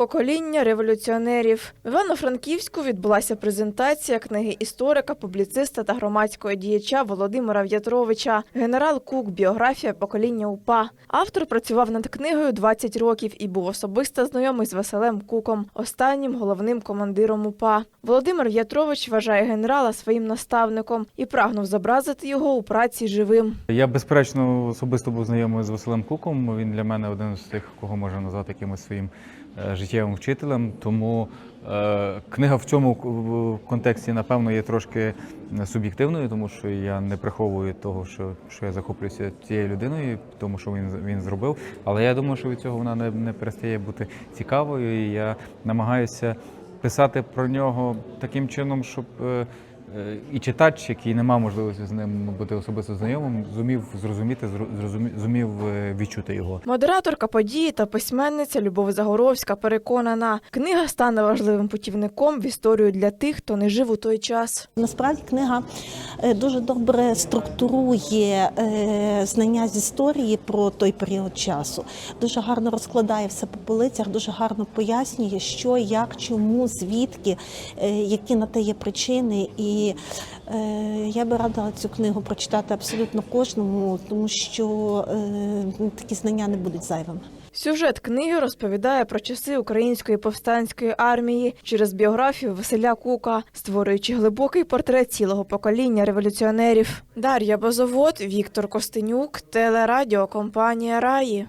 Покоління революціонерів в Івано-Франківську відбулася презентація книги історика, публіциста та громадського діяча Володимира В'ятровича Генерал Кук. Біографія покоління УПА. Автор працював над книгою 20 років і був особисто знайомий з Василем Куком, останнім головним командиром УПА. Володимир В'ятрович вважає генерала своїм наставником і прагнув зобразити його у праці живим. Я безперечно особисто був знайомий з Василем Куком. Він для мене один з тих, кого можна назвати якимось своїм е, життєвим вчителем. Тому е, книга в цьому контексті, напевно, є трошки суб'єктивною, тому що я не приховую того, що, що я захоплююся цією людиною, тому що він він зробив. Але я думаю, що від цього вона не, не перестає бути цікавою. І я намагаюся писати про нього таким чином, щоб. Е, і читач, який не мав можливості з ним бути особисто знайомим, зумів зрозуміти, зро- зумів е, відчути його. Модераторка події та письменниця Любов Загоровська переконана, книга стане важливим путівником в історію для тих, хто не жив у той час. Насправді книга е, дуже добре структурує знання з історії про той період часу. Дуже гарно розкладає все по полицях, дуже гарно пояснює, що, як, чому, звідки, які на те є причини. Е, я би радила цю книгу прочитати абсолютно кожному, тому що е, такі знання не будуть зайвими. Сюжет книги розповідає про часи української повстанської армії через біографію Василя Кука, створюючи глибокий портрет цілого покоління революціонерів. Дар'я Бозовод, Віктор Костенюк, телерадіокомпанія Раї.